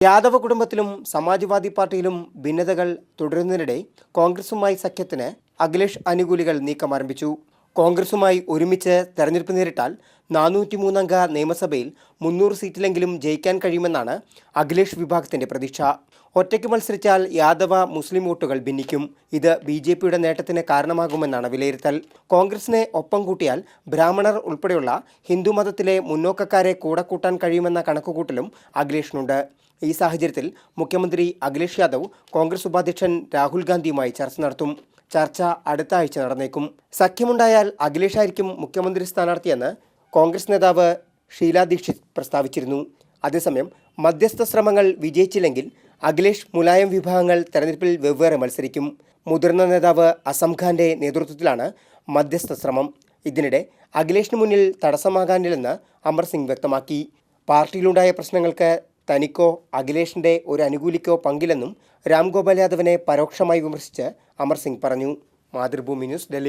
യാദവ കുടുംബത്തിലും സമാജ്വാദി പാർട്ടിയിലും ഭിന്നതകൾ തുടരുന്നതിനിടെ കോൺഗ്രസുമായി സഖ്യത്തിന് അഖിലേഷ് അനുകൂലികൾ നീക്കം ആരംഭിച്ചു. കോൺഗ്രസുമായി ഒരുമിച്ച് തെരഞ്ഞെടുപ്പ് നേരിട്ടാൽ നാനൂറ്റിമൂന്നംഗ നിയമസഭയിൽ മുന്നൂറ് സീറ്റിലെങ്കിലും ജയിക്കാൻ കഴിയുമെന്നാണ് അഖിലേഷ് വിഭാഗത്തിന്റെ പ്രതീക്ഷ. ഒറ്റയ്ക്ക് മത്സരിച്ചാൽ യാദവ മുസ്ലിം വോട്ടുകൾ ഭിന്നിക്കും. ഇത് ബി ജെ പിയുടെ നേട്ടത്തിന് കാരണമാകുമെന്നാണ് വിലയിരുത്തൽ. കോൺഗ്രസിനെ ഒപ്പം കൂട്ടിയാൽ ബ്രാഹ്മണർ ഉൾപ്പെടെയുള്ള ഹിന്ദുമതത്തിലെ മുന്നോക്കക്കാരെ കൂടെ കൂട്ടാൻ കഴിയുമെന്ന കണക്കുകൂട്ടലും അഖിലേഷിനുണ്ട്. ഈ സാഹചര്യത്തിൽ മുഖ്യമന്ത്രി അഖിലേഷ് യാദവ് കോൺഗ്രസ് ഉപാധ്യക്ഷൻ രാഹുൽ ഗാന്ധിയുമായി ചർച്ച നടത്തും. ചർച്ച അടുത്ത ആഴ്ച നടന്നേക്കും. സഖ്യമുണ്ടായാൽ അഖിലേഷായിരിക്കും മുഖ്യമന്ത്രി സ്ഥാനാർത്ഥിയെന്ന് കോൺഗ്രസ് നേതാവ് ഷീലാ ദീക്ഷിത് പ്രസ്താവിച്ചിരുന്നു. അതേസമയം മധ്യസ്ഥ ശ്രമങ്ങൾ വിജയിച്ചില്ലെങ്കിൽ അഖിലേഷ് മുലായം വിഭാഗങ്ങൾ തെരഞ്ഞെടുപ്പിൽ വെവ്വേറെ മത്സരിക്കും. മുതിർന്ന നേതാവ് അസംഖാന്റെ നേതൃത്വത്തിലാണ് മധ്യസ്ഥ ശ്രമം. ഇതിനിടെ അഖിലേഷിന് മുന്നിൽ തടസ്സമാകാനില്ലെന്ന് അമർ സിംഗ് വ്യക്തമാക്കി. പാർട്ടിയിലുണ്ടായ പ്രശ്നങ്ങൾക്ക് തനിക്കോ അഖിലേഷിന്റെ ഒരു അനുകൂലിക്കോ പങ്കില്ലെന്നും രാംഗോപാൽ യാദവിനെ പരോക്ഷമായി വിമർശിച്ച് അമർ സിംഗ് പറഞ്ഞു. മാതൃഭൂമി ന്യൂസ് ഡൽഹി.